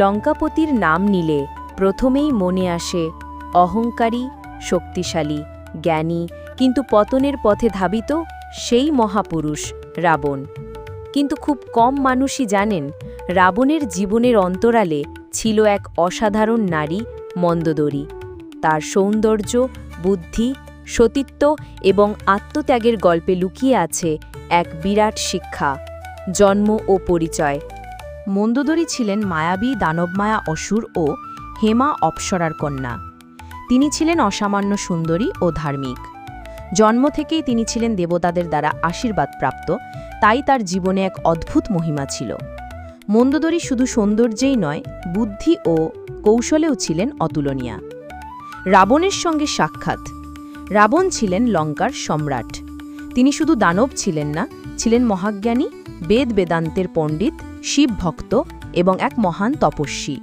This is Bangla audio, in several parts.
লঙ্কাপতির নাম নিলে প্রথমেই মনে আসে অহংকারী, শক্তিশালী, জ্ঞানী, কিন্তু পতনের পথে ধাবিত সেই মহাপুরুষ, রাবণ। কিন্তু খুব কম মানুষই জানেন রাবণের জীবনের অন্তরালে ছিল এক অসাধারণ নারী মন্দোদরী। তার সৌন্দর্য, বুদ্ধি, সতীত্ব এবং আত্মত্যাগের গল্পে লুকিয়ে আছে এক বিরাট শিক্ষা, জন্ম ও পরিচয়। মন্দোদরী ছিলেন মায়াবী দানবমায়া অসুর ও হেমা অপ্সরার কন্যা। তিনি ছিলেন অসামান্য সুন্দরী ও ধার্মিক। জন্ম থেকেই তিনি ছিলেন দেবতাদের দ্বারা আশীর্বাদ প্রাপ্ত তাই তার জীবনে এক অদ্ভুত মহিমা ছিল। মন্দোদরী শুধু সৌন্দর্যেই নয়, বুদ্ধি ও কৌশলেও ছিলেন অতুলনীয়া। রাবণের সঙ্গে সাক্ষাৎ। রাবণ ছিলেন লঙ্কার সম্রাট। তিনি শুধু দানব ছিলেন না, ছিলেন মহাজ্ঞানী, বেদ বেদান্তের পণ্ডিত শিব ভক্ত এবং এক মহান তপস্বী।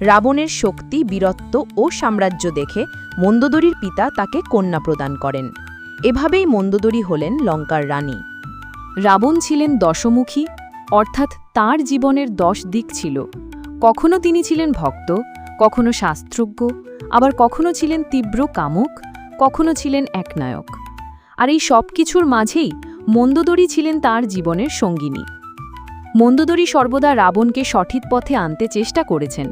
রাবণের শক্তি, বীরত্ব ও সাম্রাজ্য দেখে মন্দোদরীর পিতা তাকে কন্যা প্রদান করেন। এভাবেই মন্দোদরী হলেন লঙ্কার রানী। রাবণ ছিলেন দশমুখী, অর্থাৎ তার জীবনের দশ দিক ছিল। কখনো তিনি ছিলেন ভক্ত, কখনো শাস্ত্রজ্ঞ, আবার কখনো ছিলেন তীব্র কামুক, কখনো ছিলেন একনায়ক। আর এই সব কিছুর মাঝেই মন্দোদরী ছিলেন তার জীবনের সঙ্গিনী। মন্দোদরী সর্বদা রাবণকে সঠিক পথে আনতে চেষ্টা করেছেন।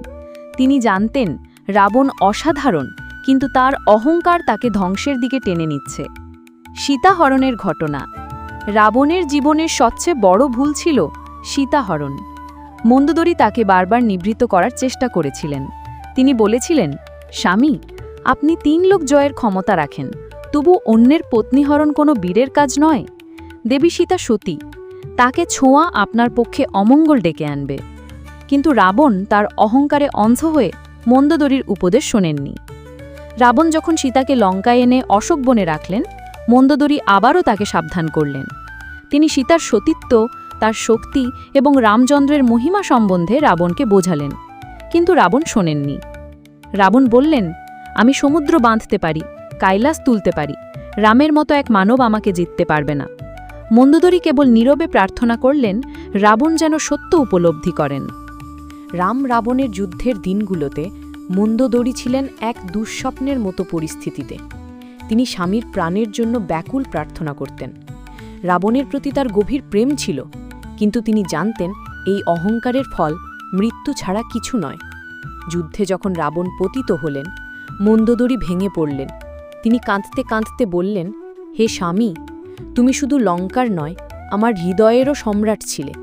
তিনি জানতেন, রাবণ অসাধারণ, কিন্তু তার অহংকার তাকে ধ্বংসের দিকে টেনে নিচ্ছে। সীতাহরণের ঘটনা। রাবণের জীবনের সবচেয়ে বড় ভুল ছিল সীতাহরণ। মন্দোদরী তাকে বারবার নিবৃত্ত করার চেষ্টা করেছিলেন। তিনি বলেছিলেন, স্বামী, আপনি তিন লোক জয়ের ক্ষমতা রাখেন, তবু অন্যের পত্নীহরণ কোনো বীরের কাজ নয়। দেবী সীতা সতী তাকে ছোঁয়া আপনার পক্ষে অমঙ্গল ডেকে আনবে। কিন্তু রাবণ তার অহংকারে অন্ধ হয়ে মন্দোদরীর উপদেশ শোনেননি। রাবণ যখন সীতাকে লঙ্কায় এনে অশোক বনে রাখলেন, মন্দোদরী আবারও তাকে সাবধান করলেন। তিনি সীতার সতীত্ব, তার শক্তি এবং রামচন্দ্রের মহিমা সম্বন্ধে রাবণকে বোঝালেন। কিন্তু রাবণ শোনেননি। রাবণ বললেন, আমি সমুদ্র বাঁধতে পারি, কাইলাস তুলতে পারি। রামের মতো এক মানব আমাকে জিততে পারবে না। মন্দোদরী কেবল নীরবে প্রার্থনা করলেন, রাবণ যেন সত্য উপলব্ধি করেন। রাম রাবণের যুদ্ধের দিনগুলোতে মন্দোদরী ছিলেন এক দুঃস্বপ্নের মতো পরিস্থিতিতে। তিনি স্বামীর প্রাণের জন্য ব্যাকুল প্রার্থনা করতেন। রাবণের প্রতি তার গভীর প্রেম ছিল, কিন্তু তিনি জানতেন এই অহংকারের ফল মৃত্যু ছাড়া কিছু নয়। যুদ্ধে যখন রাবণ পতিত হলেন, মন্দোদরী ভেঙে পড়লেন। তিনি কাঁদতে কাঁদতে বললেন, হে স্বামী তুমি শুধু লঙ্কার নয়, আমার হৃদয়েরও সম্রাট ছিলে।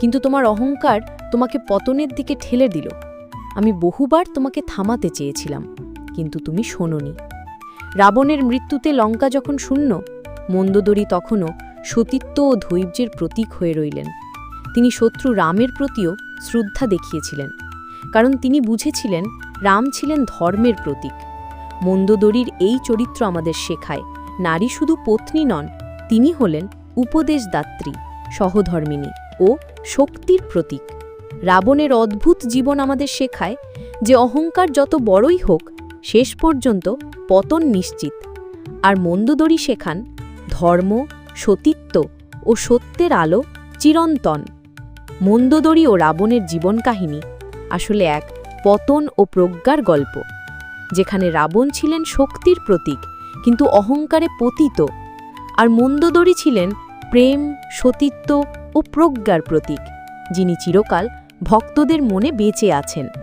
কিন্তু তোমার অহংকার তোমাকে পতনের দিকে ঠেলে দিল। আমি বহুবার তোমাকে থামাতে চেয়েছিলাম, কিন্তু তুমি শোনোনি। রাবণের মৃত্যুতে লঙ্কা যখন শূন্য, মন্দোদরী তখনও সতীত্ব ও ধৈর্যের প্রতীক হয়ে রইলেন। তিনি শত্রু রামের প্রতিও শ্রদ্ধা দেখিয়েছিলেন, কারণ তিনি বুঝেছিলেন রাম ছিলেন ধর্মের প্রতীক। মন্দোদরীর এই চরিত্র আমাদের শেখায়, নারী শুধু পত্নী নন তিনি হলেন উপদেশদাত্রী সহধর্মিনী ও শক্তির প্রতীক। রাবণের অদ্ভুত জীবন আমাদের শেখায় যে অহংকার যত বড়ই হোক, শেষ পর্যন্ত পতন নিশ্চিত। আর মন্দোদরী শেখান ধর্ম, সতীত্ব ও সত্যের আলো চিরন্তন। মন্দোদরী ও রাবণের জীবন কাহিনী আসলে এক পতন ও প্রজ্ঞার গল্প, যেখানে রাবণ ছিলেন শক্তির প্রতীক, কিন্তু অহংকারে পতিত আর মন্দোদরী ছিলেন প্রেম সতীত্ব ও প্রজ্ঞার প্রতীক যিনি চিরকাল ভক্তদের মনে বেঁচে আছেন।